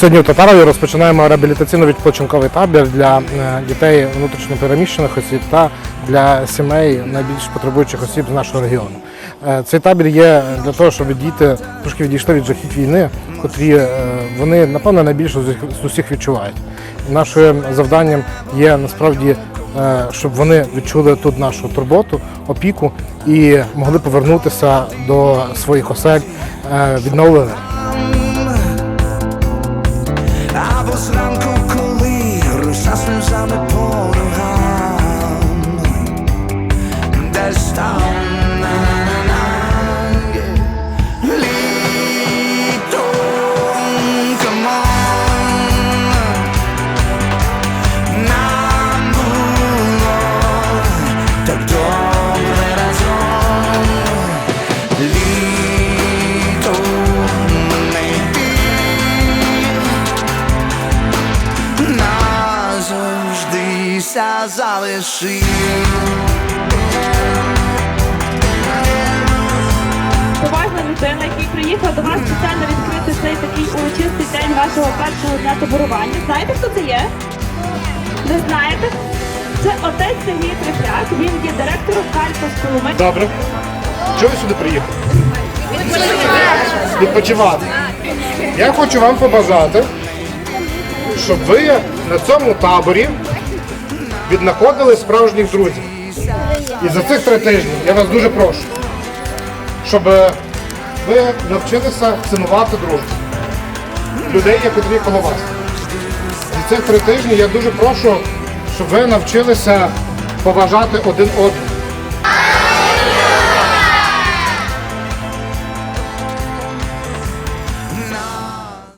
Сьогодні в Татарові розпочинаємо реабілітаційно-відпочинковий табір для е, дітей внутрішньопереміщених осіб та для сімей найбільш потребуючих осіб з нашого регіону. Е, Цей табір є для того, щоб діти трошки відійшли від жахіть війни, котрі е, вони напевно найбільше з усіх- відчувають. Нашим завданням є насправді, щоб вони відчули тут нашу турботу, опіку і могли повернутися до своїх осель е, назавжди ся залишив. поважна людина, який приїхав до вас спеціально відкрити цей такий урочистий день вашого першого дня таборування. Знаєте, хто це є? Не знаєте? Це отець Сергій Трефляк, він є директором Харківського Луми. Добре. Чого ви сюди приїхали? Відпочивати. Я хочу вам побажати, щоб ви на цьому таборі віднаходили справжніх друзів. І за цих три тижні я вас дуже прошу, щоб е, ви навчилися цінувати дружбу. Людей, які коло вас. За цих три тижні я дуже прошу, щоб ви навчилися поважати один одного.